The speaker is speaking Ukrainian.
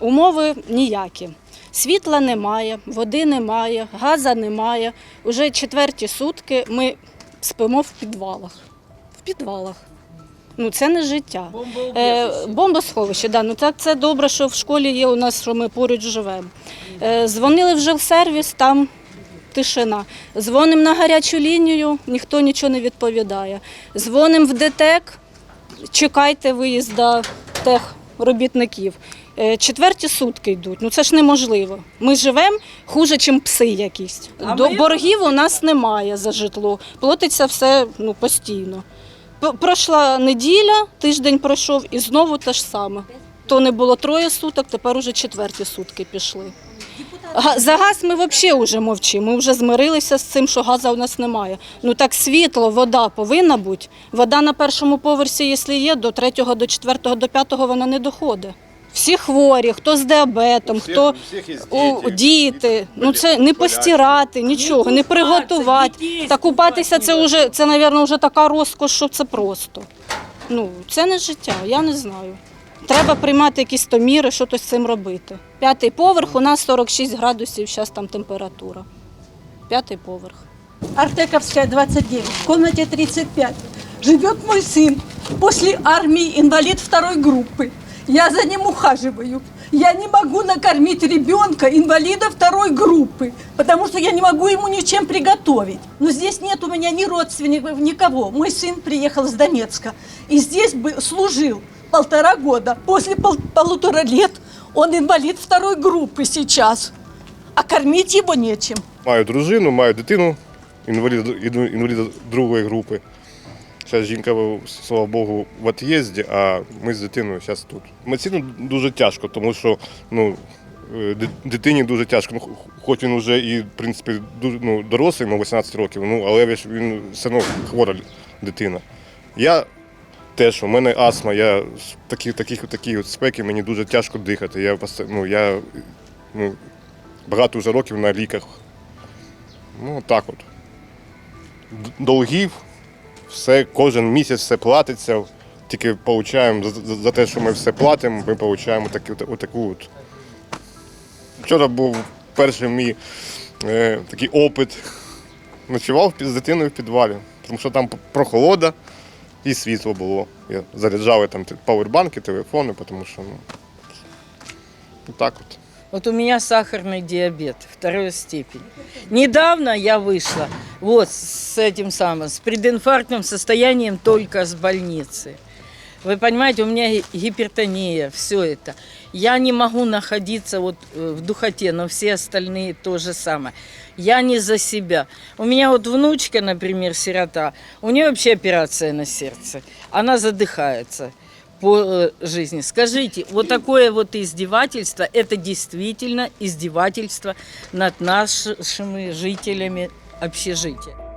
Умови ніякі. Світла немає, води немає, газу немає. Уже четверті сутки ми спимо в підвалах. В підвалах. Ну, це не життя. Е, бомбосховище, да. ну так це добре, що в школі є у нас, що ми поруч живемо. Е, дзвонили в жилсервіс, там тишина. Дзвонимо на гарячу лінію, ніхто нічого не відповідає. Дзвонимо в ДТЕК, чекайте виїзда техробітників. Е, Четверті сутки йдуть. Ну це ж неможливо. Ми живемо хуже, ніж пси якісь. До боргів у нас немає за житло. Платиться все ну, постійно. Пройшла неділя, тиждень пройшов і знову те ж саме. То не було троє суток, тепер уже четверті сутки пішли. За газ ми взагалі вже мовчимо. Ми вже змирилися з цим, що газу у нас немає. Ну так світло, вода повинна бути. Вода на першому поверсі, якщо є, до третього, до четвертого, до п'ятого вона не доходить. Всі хворі, хто з діабетом, хто у, діти. Ну це не постирати, нічого, не приготувати. Та купатися це вже це, мабуть, вже така розкош, що це просто. Ну, це не життя, я не знаю. Треба приймати якісь то міри, що то з цим робити. П'ятий поверх, у нас 46 градусів, зараз там температура. П'ятий поверх. Артековская, 29, в комнате 35. Живет мой сын. После армии инвалид второй группы. Я за ним ухаживаю. Я не могу накормить ребенка инвалида второй группы, потому что я не могу ему ничем приготовить. Но здесь нет у меня ни родственников, никого. Мой сын приехал с Донецка и здесь бы служил полтора года. После пол- полутора лет он инвалид второй группы сейчас, а кормить его нечем. Маю дружину, маю дитину, інваліда, іду- інваліда другої групи. Зараз жінка, слава Богу, в від'їзді, а ми з дитиною зараз тут. Емоційно дуже тяжко, тому що ну, е, дитині дуже тяжко. Ну, хоч він вже і, в принципі, ну, дорослий, йому 18 років, ну, але він все одно хвора дитина. Я теж, у мене астма, я з такі, такі от спеки, мені дуже тяжко дихати. Я, ну, я ну, багато вже років на ліках. Ну, так от. Долгів, все, кожен місяць все платиться. Тільки получаємо за, за, те, що ми все платимо, ми отримуємо таку, от. Вчора був перший мій е, такий опит. Ночував з дитиною в підвалі, тому що там прохолода і світло було. Я заряджали там ті- павербанки, телефони, тому що ну, так от. Вот у меня сахарный диабет, второй степень. Недавно я вышла вот с этим самым, с прединфарктным состоянием только с больницы. Вы понимаете, у меня ги- гипертония, все это. Я не могу находиться вот э, в духоте, но все остальные то же самое. Я не за себя. У меня вот внучка, например, сирота, у нее вообще операция на сердце. Она задыхается по э, жизни. Скажите, вот такое вот издевательство, это действительно издевательство над нашими жителями общежития.